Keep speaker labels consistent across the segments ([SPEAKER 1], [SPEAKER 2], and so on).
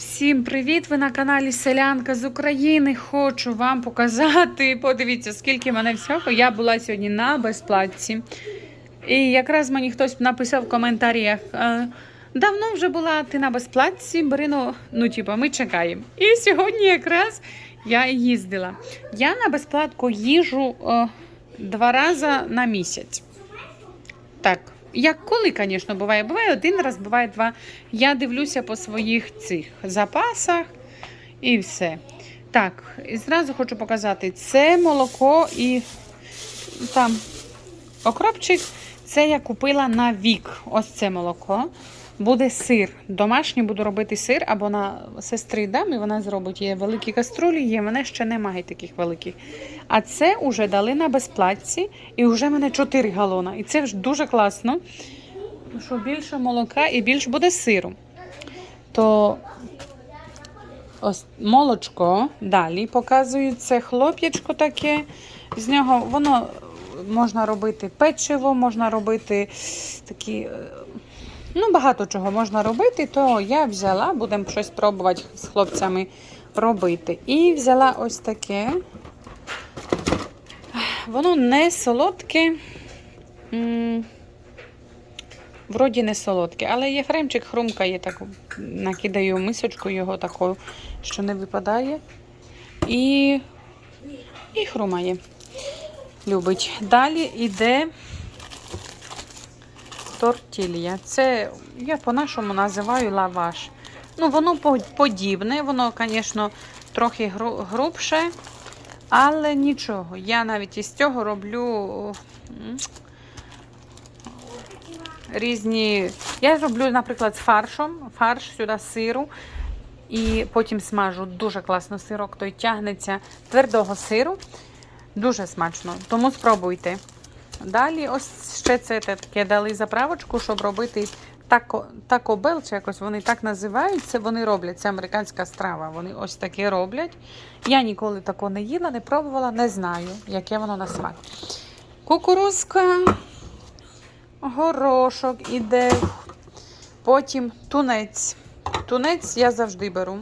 [SPEAKER 1] Всім привіт! Ви на каналі Селянка з України. Хочу вам показати. Подивіться, скільки мене всього. Я була сьогодні на безплатці. І якраз мені хтось написав в коментарях. е, Давно вже була ти на безплатці, Берино, ну, типа, ми чекаємо. І сьогодні якраз я їздила. Я на безплатку їжу е, два рази на місяць. Так, як коли, звісно, буває. Буває один раз, буває два. Я дивлюся по своїх цих запасах і все. Так, і зразу хочу показати: це молоко і там окропчик. Це я купила на вік. Ось це молоко. Буде сир. Домашній буду робити сир, або на сестри дам, і вона зробить. Є великі каструлі, є. Мене ще немає таких великих. А це вже дали на безплатці, і вже мене 4 галона. І це ж дуже класно, що більше молока і більше буде сиру. То ось молочко далі показую. Це хлоп'ячко таке. З нього воно можна робити печиво, можна робити такі. Ну, багато чого можна робити, то я взяла, будемо щось пробувати з хлопцями робити. І взяла ось таке. Воно не солодке. Вроді не солодке, але Єфремчик хрумкає так, накидаю мисочку його такою, що не випадає. І, і хрумає. Любить. Далі йде тортілья. Це я по-нашому називаю лаваш. Ну, воно подібне, воно, звісно, трохи грубше, але нічого. Я навіть із цього роблю різні. Я роблю, наприклад, з фаршом, фарш сюди сиру. І потім смажу дуже класно сирок, той тягнеться твердого сиру. Дуже смачно. Тому спробуйте. Далі, ось ще це таке дали заправочку, щоб робити тако, тако бел, чи якось вони так називаються. Вони роблять. Це американська страва. Вони ось таке роблять. Я ніколи такого не їла, не пробувала, не знаю, яке воно на смак. Кукурузка, горошок іде. Потім тунець. Тунець я завжди беру.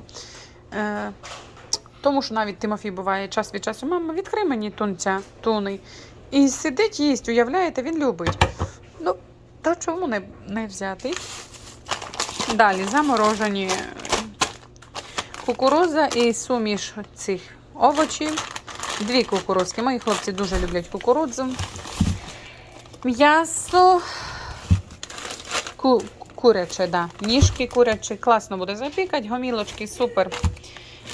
[SPEAKER 1] Е, тому що навіть Тимофій буває час від часу. Мама, відкрий мені тунця, туний. І сидить, їсть, уявляєте, він любить. Ну, то чому не, не взяти? Далі заморожені кукуруза і суміш цих овочів. Дві кукурузки. Мої хлопці дуже люблять кукурудзу. М'ясо. Ку, куряче, да. Ніжки курячі. Класно буде запікати, гомілочки, супер.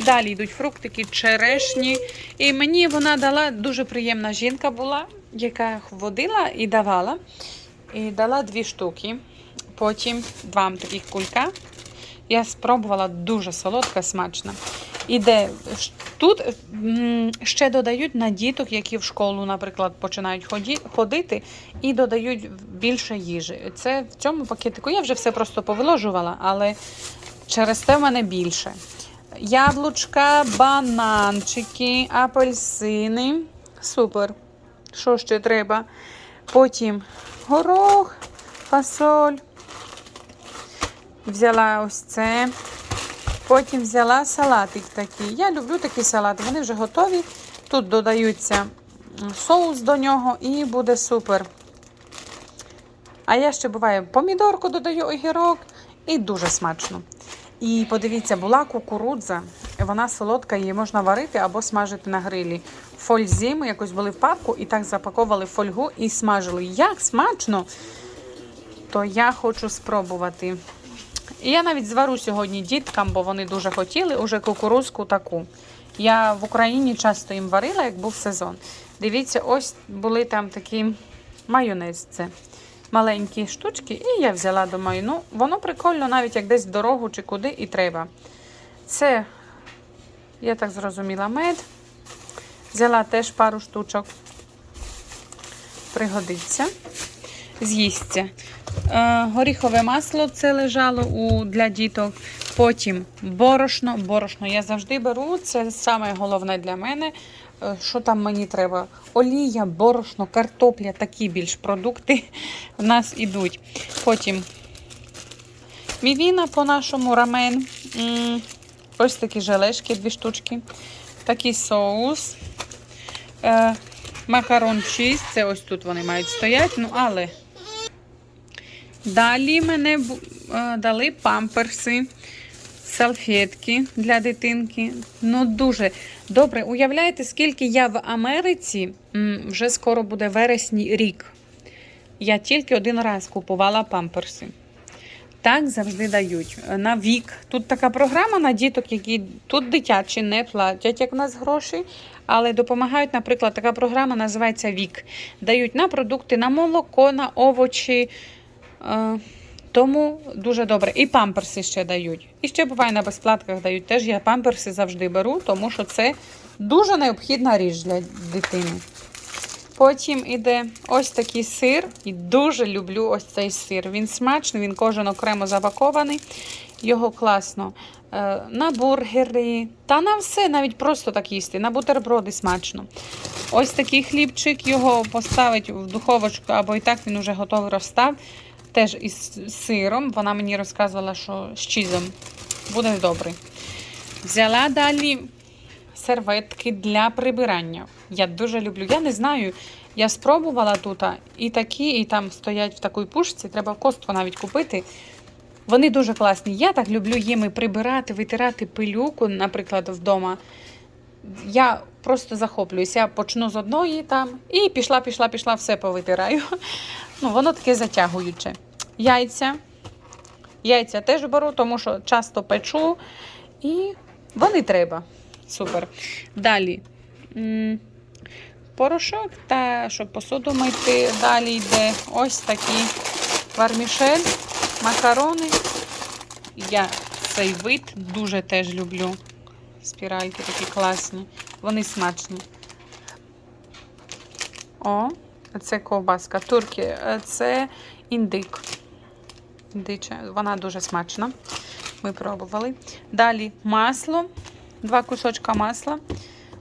[SPEAKER 1] Далі йдуть фруктики, черешні. І мені вона дала дуже приємна жінка була, яка водила і давала. І дала дві штуки. Потім два таких кулька. Я спробувала дуже солодка, смачна. Іде тут ще додають на діток, які в школу, наприклад, починають ходити, і додають більше їжі. Це в цьому пакетику я вже все просто повиложувала, але через те в мене більше. Яблучка, бананчики, апельсини. Супер. Що ще треба? Потім горох, фасоль. Взяла ось це. Потім взяла салатик такий. Я люблю такі салати, вони вже готові. Тут додаються соус до нього і буде супер. А я ще буває помідорку додаю огірок і дуже смачно. І подивіться, була кукурудза, вона солодка, її можна варити або смажити на грилі. В фользі ми якось були в парку і так запаковували фольгу і смажили. Як смачно! То я хочу спробувати. І я навіть звару сьогодні діткам, бо вони дуже хотіли уже кукурузку таку. Я в Україні часто їм варила, як був сезон. Дивіться, ось були там такі майонез. Це маленькі штучки, і я взяла думаю, ну воно прикольно, навіть як десь в дорогу чи куди і треба. Це, я так зрозуміла, мед. Взяла теж пару штучок. Пригодиться. З'їсться. Е, горіхове масло це лежало у, для діток. Потім борошно. Борошно я завжди беру. Це саме головне для мене. Е, Що там мені треба? Олія, борошно, картопля, такі більш продукти в нас ідуть. Потім Мівіна по-нашому рамен. Ось такі желешки, дві штучки. Такий соус. Е, макарон чиз. Це ось тут вони мають стояти. Ну, але далі мене е, дали памперси, салфетки для дитинки. Ну, дуже добре. Уявляєте, скільки я в Америці вже скоро буде вересні рік. Я тільки один раз купувала памперси. Так завжди дають. На вік. Тут така програма на діток, які тут дитячі не платять, як нас гроші, але допомагають, наприклад, така програма називається Вік. Дають на продукти, на молоко, на овочі. Тому дуже добре. І памперси ще дають. І ще буває на безплатках дають. Теж я памперси завжди беру, тому що це дуже необхідна річ для дитини. Потім іде ось такий сир. І дуже люблю ось цей сир. Він смачний, він кожен окремо запакований. Його класно е, на бургери та на все, навіть просто так їсти. На бутерброди смачно. Ось такий хлібчик, його поставить в духовочку, або і так він вже готовий розстав. Теж із сиром. Вона мені розказувала, що з чізом буде добре. Взяла далі серветки для прибирання. Я дуже люблю. Я не знаю, я спробувала тут і такі, і там стоять в такій пушці. Треба костку навіть купити. Вони дуже класні. Я так люблю їми прибирати, витирати пилюку, наприклад, вдома. Я просто захоплююся. Я почну з одної там і пішла, пішла, пішла, все повитираю. Ну, воно таке затягуюче. Яйця. Яйця теж беру, тому що часто печу. І вони треба. Супер. Далі. Порошок та щоб посуду мити. Далі йде ось такі вармішель, макарони. Я цей вид дуже теж люблю. Спіральки такі класні. Вони смачні. О, це ковбаска. Турки, е, це індик. Індича. Вона дуже смачна. Ми пробували. Далі масло. Два кусочка масла.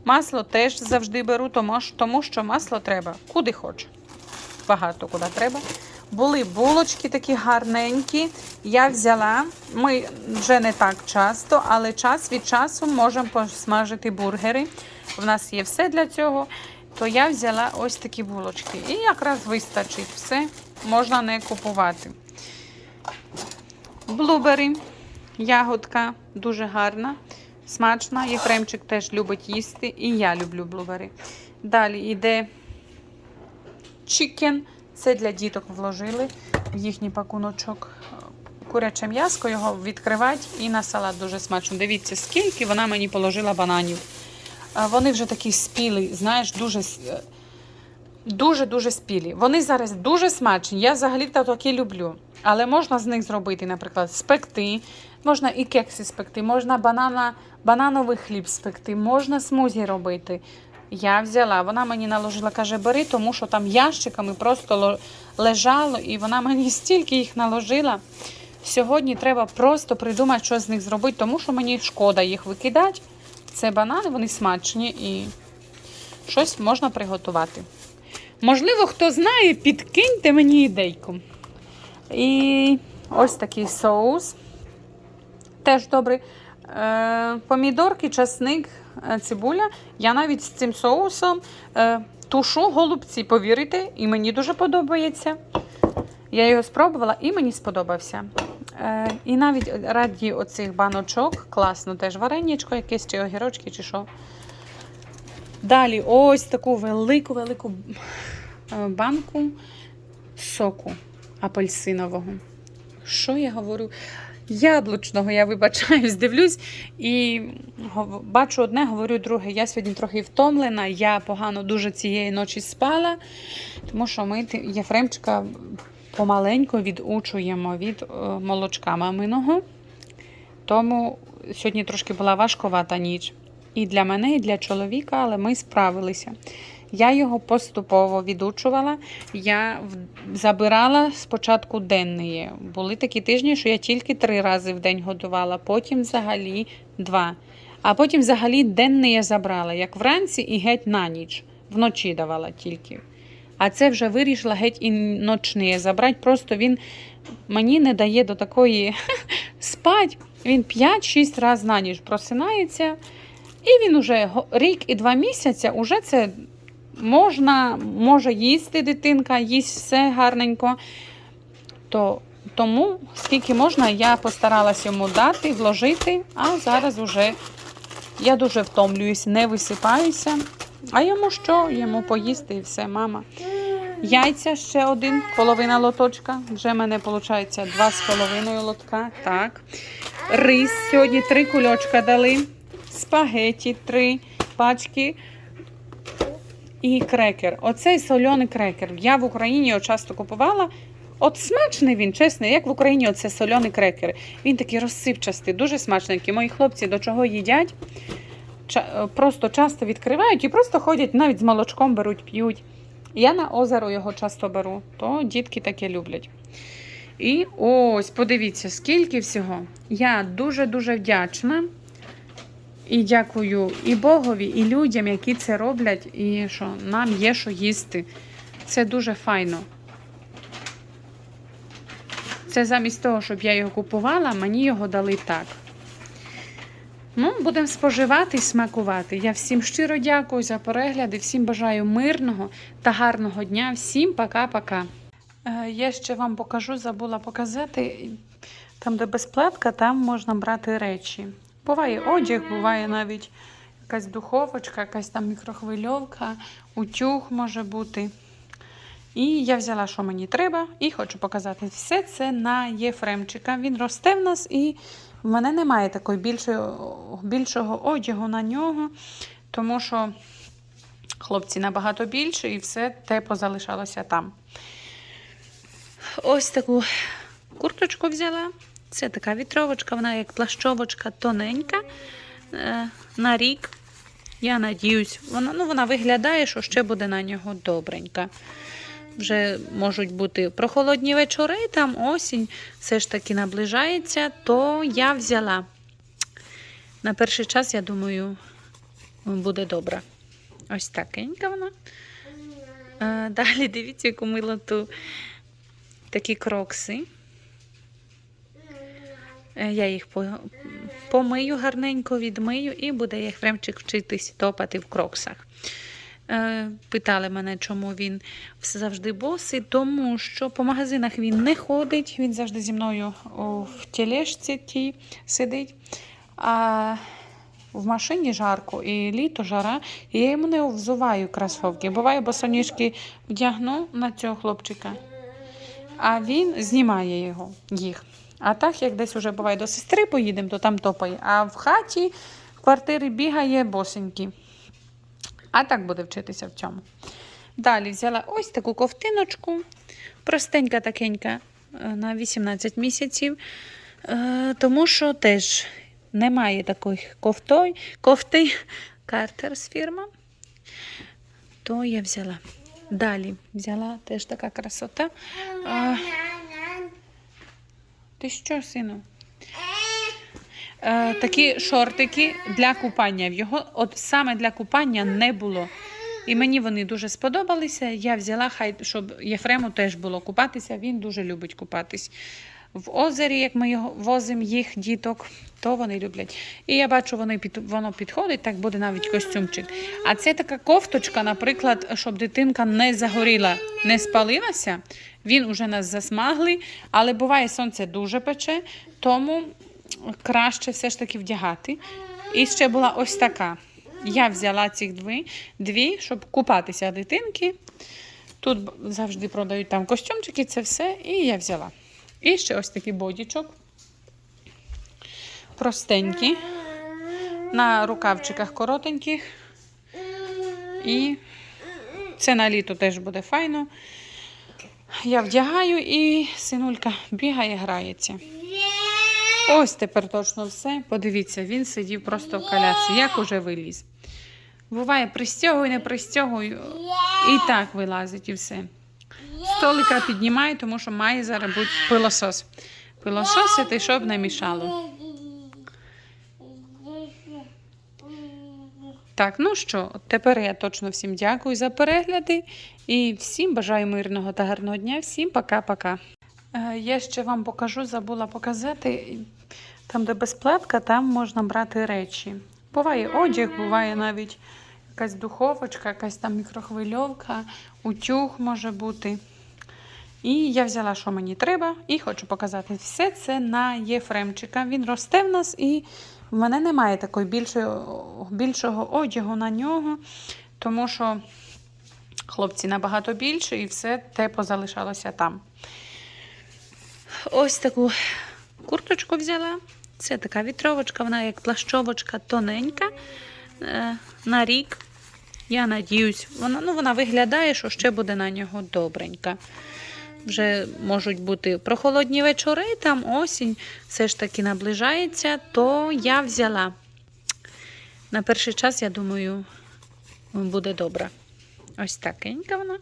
[SPEAKER 1] Масло теж завжди беру, тому, що- масло треба куди хочу. Багато куди треба. Були булочки такі гарненькі. Я взяла. Ми вже не так часто, але час від часу можемо посмажити бургери. У нас є все для цього. То я взяла ось такі булочки. І якраз вистачить все. Можна не купувати. Блубері, ягодка дуже гарна, смачна. Єфремчик теж любить їсти, і я люблю блубері. Далі йде чікен. Це для діток вложили в їхній пакуночок. Куряче м'яско, його відкривати і на салат дуже смачно. Дивіться, скільки вона мені положила бананів. Вони вже такі спілі, знаєш, дуже дуже-дуже спілі. Вони зараз дуже смачні. Я взагалі-то такі люблю. Але можна з них зробити, наприклад, спекти, можна і кекси спекти, можна банана, банановий хліб спекти, можна смузі робити. Я взяла, вона мені наложила, каже, бери, тому що там ящиками просто лежало, і вона мені стільки їх наложила. Сьогодні треба просто придумати, що з них зробити, тому що мені шкода їх викидати. Це банани, вони смачні і щось можна приготувати. Можливо, хто знає, підкиньте мені ідейку. І ось такий соус. Теж добрий. Е, помідорки, часник, е, цибуля. Я навіть з цим соусом е, тушу голубці, повірите, і мені дуже подобається. Я його спробувала і мені сподобався. І навіть раді оцих баночок, класно, теж вареничко якесь, чи огірочки, чи що. Далі ось таку велику-велику е, банку соку апельсинового. Що я говорю? Яблучного, я вибачаюсь, дивлюсь і бачу одне, говорю друге. Я сьогодні трохи втомлена, я погано дуже цієї ночі спала, тому що ми Єфремчика помаленьку відучуємо від е, молочка маминого. Тому сьогодні трошки була важковата ніч. І для мене, і для чоловіка, але ми справилися. Я його поступово відучувала. Я забирала спочатку денні. Були такі тижні, що я тільки три рази в день годувала, потім взагалі два. А потім взагалі денний я забрала, як вранці і геть на ніч. Вночі давала тільки. А це вже вирішила геть і ночне забрати. Просто він мені не дає до такої спать. Він 5-6 разів на ніч просинається. І він уже рік і два місяці уже це можна, може їсти дитинка, їсть все гарненько. То, тому скільки можна, я постаралась йому дати, вложити, а зараз уже я дуже втомлююсь, не висипаюся. А йому що? Йому поїсти і все, мама. Яйця ще один, половина лоточка. Вже в мене виходить два з половиною лотка. Так. Рис сьогодні три кульочка дали. Спагеті три пачки. І крекер. Оцей соляний крекер. Я в Україні його часто купувала. От смачний він, чесно, як в Україні оце соляний крекер. Він такий розсипчастий, дуже смачненький. Мої хлопці до чого їдять, просто часто відкривають і просто ходять, навіть з молочком беруть, п'ють. Я на озеро його часто беру, то дітки таке люблять. І ось, подивіться, скільки всього. Я дуже-дуже вдячна. І дякую і Богові, і людям, які це роблять, і що нам є що їсти. Це дуже файно. Це замість того, щоб я його купувала, мені його дали так. Ну, будемо споживати і смакувати. Я всім щиро дякую за перегляди, всім бажаю мирного та гарного дня. Всім пока-пока. Е, Я ще вам покажу, забула показати. Там, де безплатка, там можна брати речі. Буває одяг, буває навіть якась духовочка, якась там мікрохвильовка, утюг може бути. І я взяла, що мені треба, і хочу показати все це на Єфремчика. Він росте в нас, і в мене немає такої більшого, більшого одягу на нього, тому що хлопці набагато більше, і все те позалишалося там. Ось таку курточку взяла. Це така вітровочка, вона як плащовочка тоненька е, на рік. Я надіюсь, вона, ну, вона виглядає, що ще буде на нього добренька. Вже можуть бути прохолодні вечори, там осінь все ж таки наближається, то я взяла. На перший час, я думаю, буде добре. Ось такенька вона. Е, Далі дивіться, яку милоту такі крокси. Е, Я їх помию гарненько, відмию і буде Єфремчик вчитись топати в кроксах. Е, Питали мене, чому він завжди босий, тому що по магазинах він не ходить, він завжди зі мною в тележці тій сидить. А в машині жарко і літо жара, і я йому не взуваю кросовки. Буває, босоніжки вдягну на цього хлопчика, а він знімає його, їх. А так, як десь уже буває до сестри поїдемо, то там топає. А в хаті, в квартирі бігає босенький. А так буде вчитися в цьому. Далі взяла ось таку ковтиночку, простенька такенька е, на 18 місяців, Е, тому що теж немає таких ковтой, ковти Картерс фірма. То я взяла. Далі взяла теж така красота. Ти що, сину? Е, такі шортики для купання. Його от саме для купання не було. І мені вони дуже сподобалися. Я взяла, хай, щоб Єфрему теж було купатися. Він дуже любить купатись. В озері, як ми його возимо їх діток, то вони люблять. І я бачу, вони під, воно підходить, так буде навіть костюмчик. А це така кофточка, наприклад, щоб дитинка не загоріла, не спалилася. Він уже нас засмаглий, але буває сонце дуже пече, тому краще все ж таки вдягати. І ще була ось така. Я взяла цих дві, дві щоб купатися дитинки. Тут завжди продають там костюмчики, це все. І я взяла. І ще ось такий бодічок. Простенький. На рукавчиках коротеньких. І це на літо теж буде файно. Я вдягаю і синулька бігає, грається. Ось тепер точно все. Подивіться, він сидів просто в колясці, як уже виліз. Буває, пристягую, не пристягую. І так вилазить і все. Столика піднімаю, тому що має зараз бути пилосос. Пилососити, щоб не мішало. Так, ну що, тепер я точно всім дякую за перегляди і всім бажаю мирного та гарного дня. Всім пока-пока. Е, Я ще вам покажу, забула показати. Там, де безплатка, там можна брати речі. Буває одяг, буває навіть якась духовочка, якась там мікрохвильовка, утюг може бути. І я взяла, що мені треба, і хочу показати все це на Єфремчика. Він росте в нас, і в мене немає такої більшої, більшого одягу на нього, тому що хлопці набагато більше, і все те позалишалося там. Ось таку курточку взяла. Це така вітровочка, вона як плащовочка тоненька е, на рік. Я надіюсь, вона, ну, вона виглядає, що ще буде на нього добренька. Вже можуть бути прохолодні вечори, там осінь все ж таки наближається, то я взяла. На перший час, я думаю, буде добре. Ось такенька вона.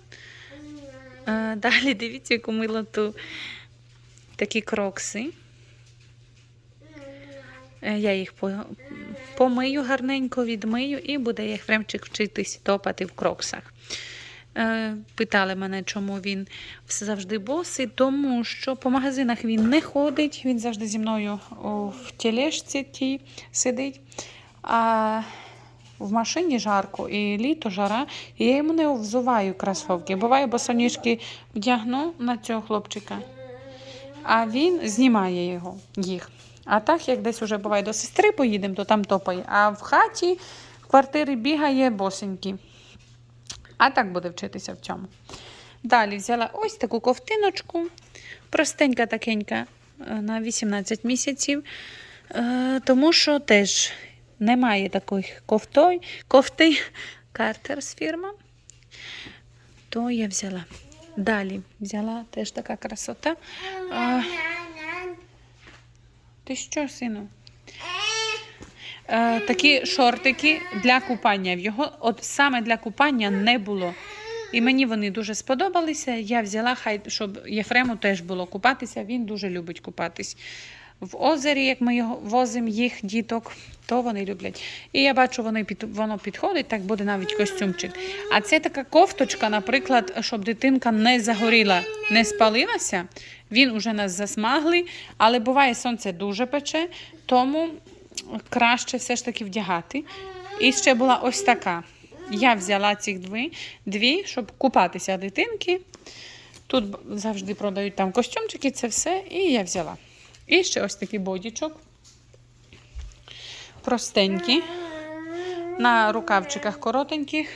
[SPEAKER 1] Далі дивіться, яку милоту такі крокси. Е, Я їх помию гарненько, відмию і буде Єфремчик вчитись топати в кроксах. Е, Питали мене, чому він завжди босий, тому що по магазинах він не ходить, він завжди зі мною в тележці тій сидить. А в машині жарко і літо жара, і я йому не взуваю кросовки. Буває, босоніжки вдягну на цього хлопчика, а він знімає його, їх. А так, як десь уже буває до сестри поїдемо, то там топає. А в хаті в квартирі бігає босенький. А так буде вчитися в цьому. Далі взяла ось таку ковтиночку, простенька такенька е, на 18 місяців, Е, тому що теж немає таких ковтой, ковти Картерс фірма. То я взяла. Далі взяла теж така красота. А, ти що, сину? Е, такі шортики для купання. В його от саме для купання не було. І мені вони дуже сподобалися. Я взяла, хай, щоб Єфрему теж було купатися. Він дуже любить купатись. В озері, як ми його возимо їх діток, то вони люблять. І я бачу, вони під, воно підходить, так буде навіть костюмчик. А це така кофточка, наприклад, щоб дитинка не загоріла, не спалилася. Він уже нас засмаглий, але буває сонце дуже пече, тому краще все ж таки вдягати. І ще була ось така. Я взяла цих дві, дві щоб купатися дитинки. Тут завжди продають там костюмчики, це все. І я взяла. І ще ось такий бодічок. Простенький. На рукавчиках коротеньких.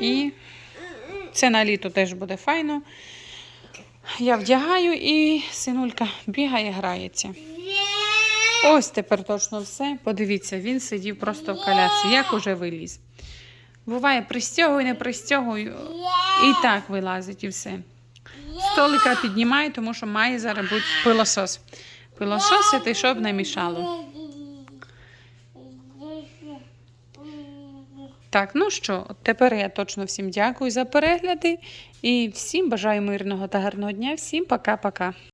[SPEAKER 1] І це на літо теж буде файно. Я вдягаю і синулька бігає, грається. Ось тепер точно все. Подивіться, він сидів просто в колясці, як уже виліз. Буває, пристягую, не пристягую, і так вилазить і все. Столика піднімаю, тому що має зараз бути пилосос. Пилососити, щоб не мішало. Так, ну що, тепер я точно всім дякую за перегляди і всім бажаю мирного та гарного дня. Всім пока-пока.